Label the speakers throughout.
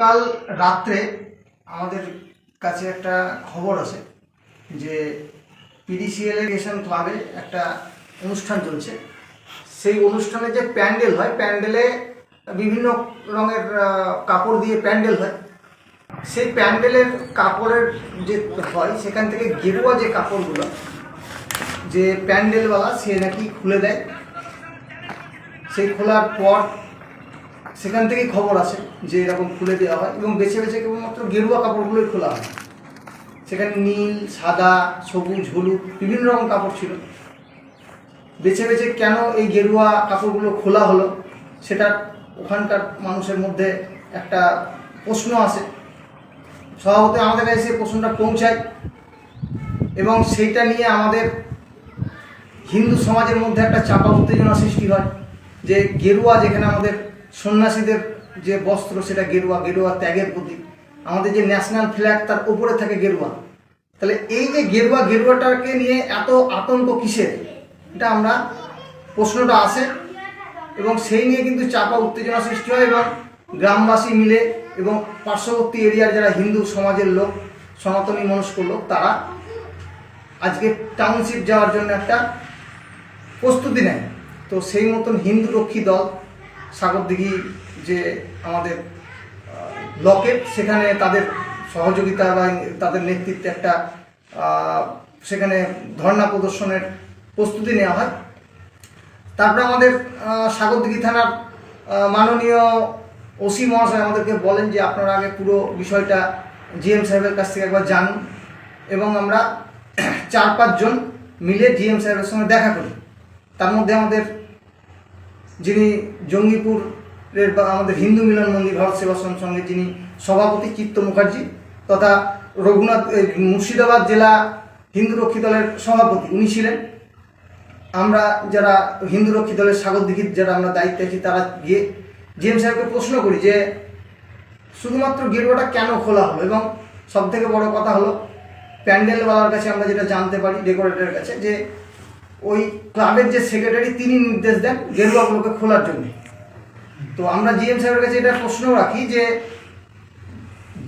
Speaker 1: কাল রাত্রে আমাদের কাছে একটা খবর আছে যে পিডিসিএল ক্লাবে একটা অনুষ্ঠান চলছে। সেই অনুষ্ঠানে যে প্যান্ডেল হয়, প্যান্ডেলে বিভিন্ন রঙের কাপড় দিয়ে প্যান্ডেল হয়। সেই প্যান্ডেলের কাপড়ের যে হয়, সেখান থেকে গেরুয়া যে কাপড়গুলো, যে প্যান্ডেলওয়ালা, সে নাকি খুলে দেয়। সেই খোলার পর সেখান থেকেই খবর আসে যে এরকম খুলে দেওয়া হয় এবং বেছে বেছে কেবলমাত্র গেরুয়া কাপড়গুলোই খোলা হয়। সেখানে নীল, সাদা, সবুজ, হলুদ বিভিন্ন রকম কাপড় ছিল। বেছে বেছে কেন এই গেরুয়া কাপড়গুলো খোলা হলো সেটা ওখানকার মানুষের মধ্যে একটা প্রশ্ন আসে। স্বভাবত আমাদের কাছে সেই প্রশ্নটা পৌঁছায় এবং সেইটা নিয়ে আমাদের হিন্দু সমাজের মধ্যে একটা চাপা উত্তেজনা সৃষ্টি হয় যে গেরুয়া যেখানে আমাদের সন্ন্যাসীদের যে বস্ত্র, সেটা গেরুয়া গেরুয়া ত্যাগের প্রতীক। আমাদের যে ন্যাশনাল ফ্ল্যাগ তার উপরে থাকে গেরুয়া। তাহলে এই যে গেরুয়া, গেরুয়াটাকে নিয়ে এত আতঙ্ক কিসের? এটা আমরা, প্রশ্নটা আসে। এবং সেই নিয়ে কিন্তু চাপা উত্তেজনা সৃষ্টি হয় এবং গ্রামবাসী মিলে এবং পার্শ্ববর্তী এরিয়ার যারা হিন্দু সমাজের লোক, সনাতনী মনস্ক লোক, তারা আজকে টাউনশিপ যাওয়ার জন্য একটা প্রস্তুতি নেয়। তো সেই মতন হিন্দু রক্ষী দল সাগরদিঘি যে আমাদের লকেট সেখানে তাদের সহযোগিতা বা তাদের নেতৃত্বে একটা সেখানে ধর্ণা প্রদর্শনের প্রস্তুতি নেওয়া হয়। তারপরে আমাদের সাগরদিঘি থানার মাননীয় ওসি মহাশয় আমাদেরকে বলেন যে আপনারা আগে পুরো বিষয়টা জিএম সাহেবের কাছ থেকে একবার জানুন এবং আমরা চার পাঁচজন মিলে জিএম সাহেবের সঙ্গে দেখা করি। তার মধ্যে আমাদের যিনি জঙ্গিপুরের বা আমাদের হিন্দু মিলন মন্দির ভারত সেবাশ্রম সঙ্গে যিনি সভাপতি চিত্ত মুখার্জি তথা রঘুনাথ মুর্শিদাবাদ জেলা হিন্দু রক্ষী দলের সভাপতি উনি ছিলেন। আমরা যারা হিন্দু রক্ষী দলের সাগর দিঘির যারা আমরা দায়িত্বে আছি, তারা গিয়ে জিএম সাহেবকে প্রশ্ন করি যে, শুধুমাত্র গেরুয়াটা কেন খোলা হলো? এবং সব থেকে বড় কথা হলো, প্যান্ডেলওয়ালার কাছে আমরা যেটা জানতে পারি, ডেকোরেটরের কাছে, যে ওই ক্লাবের যে সেক্রেটারি, তিনি নির্দেশ দেন গেরুয়াগুলোকে খোলার জন্য। তো আমরা জিএম সাহেবের কাছে এটা প্রশ্ন রাখি যে,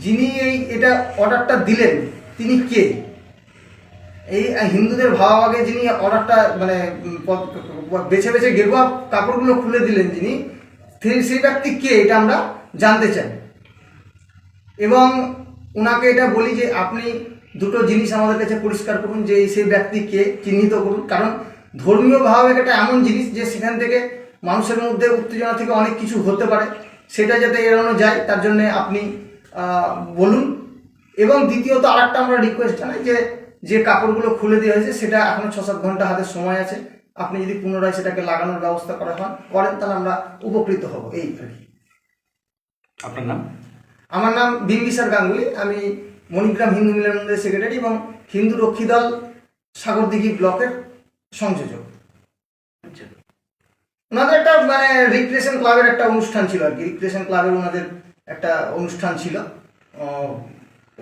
Speaker 1: যিনি এই এটা অর্ডারটা দিলেন, তিনি কে? এই হিন্দুদের ভাবাভাগে যিনি অর্ডারটা মানে বেছে বেছে গেরুয়া কাপড়গুলো খুলে দিলেন যিনি সেই ব্যক্তি কে? এটা আমরা জানতে চাই। এবং ওনাকে এটা বলি যে আপনি দুটো জিনিস আমাদের কাছে পরিষ্কার করুন যে সেই ব্যক্তি কে চিহ্নিত করুন। কারণ ধর্মীয় ভাবাবেগ একটা এমন জিনিস যে সেখান থেকে মানুষের মধ্যে উত্তেজনা থেকে অনেক কিছু হতে পারে, সেটা যাতে এড়ানো যায়, তার জন্য আপনি বলুন। এবং দ্বিতীয়ত আরেকটা আমরা রিকোয়েস্ট জানাই যে যে কাপড়গুলো খুলে দেওয়া হয়েছে, সেটা এখনও ছ সাত ঘণ্টা হাতে সময় আছে। আপনি যদি পুনরায় সেটাকে লাগানোর ব্যবস্থা করা হন, করেন, তাহলে আমরা উপকৃত হব। এই আর কি।
Speaker 2: আপনার নাম?
Speaker 1: আমার নাম বিম্বিসার গাঙ্গুলি, আমি মণিগ্রাম হিন্দু মিলন সেক্রেটারি এবং হিন্দু রক্ষী দল সাগরদিঘি ব্লকের সংযোজক। ওনাদের একটা মানে রিক্রিয়েশন ক্লাবের একটা অনুষ্ঠান ছিল আর কি। রিক্রিয়েশন ক্লাবের ওনাদের একটা অনুষ্ঠান ছিল।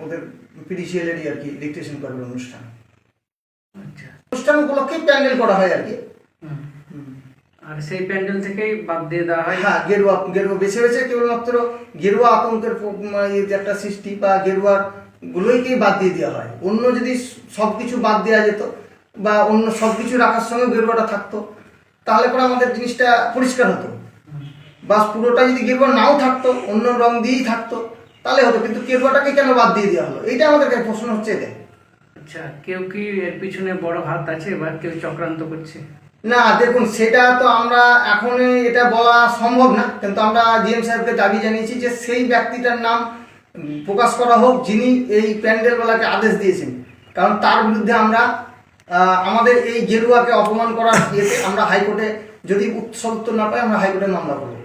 Speaker 1: ওদের পিডিসিএলেরই আর কি রিক্রিয়েশন ক্লাবের অনুষ্ঠান। অনুষ্ঠান উপলক্ষেই প্যান্ডেল করা হয় আর কি।
Speaker 2: আর সেই প্যান্ডেল থেকেই বাদ দিয়ে দেওয়া হয়।
Speaker 1: হ্যাঁ গেরুয়া গেরুয়া বেছে বেছে কেবলমাত্র গেরুয়া আতঙ্কের একটা সৃষ্টি বা গেরুয়ার গুলোইকেই বাদ দিয়ে দেওয়া হয়। অন্য যদি সব কিছু বাদ দেওয়া যেত বা অন্য সব কিছু রাখার সঙ্গে গেরুয়াটা থাকতো তাহলে পরে আমাদের জিনিসটা পরিষ্কার হতো। বা পুরোটা যদি গেরুয়া নাও থাকতো অন্য রং দিয়েই থাকতো তাহলে হতো। কিন্তু গেরুয়াটাকে কেন বাদ দিয়ে দেওয়া হলো? এইটা আমাদের প্রশ্ন হচ্ছে এটাই।
Speaker 2: আচ্ছা কেউ কি এর পিছনে বড় হাত আছে বা কেউ চক্রান্ত করছে?
Speaker 1: না, দেখুন, সেটা তো আমরা এখন এটা বলা সম্ভব না, কিন্তু আমরা জিএম সাহেবকে দাবি জানিয়েছি যে সেই ব্যক্তিটার নাম প্রকাশ করা হোক, যিনি এই প্যান্ডেলওয়ালাকে আদেশ দিয়েছেন। কারণ তার বিরুদ্ধে আমরা আমাদের এই গেরুয়াকে অপমান করার ইয়েতে আমরা হাইকোর্টে যদি উৎসব উত্তর না পাই, আমরা হাইকোর্টে মামলা করব।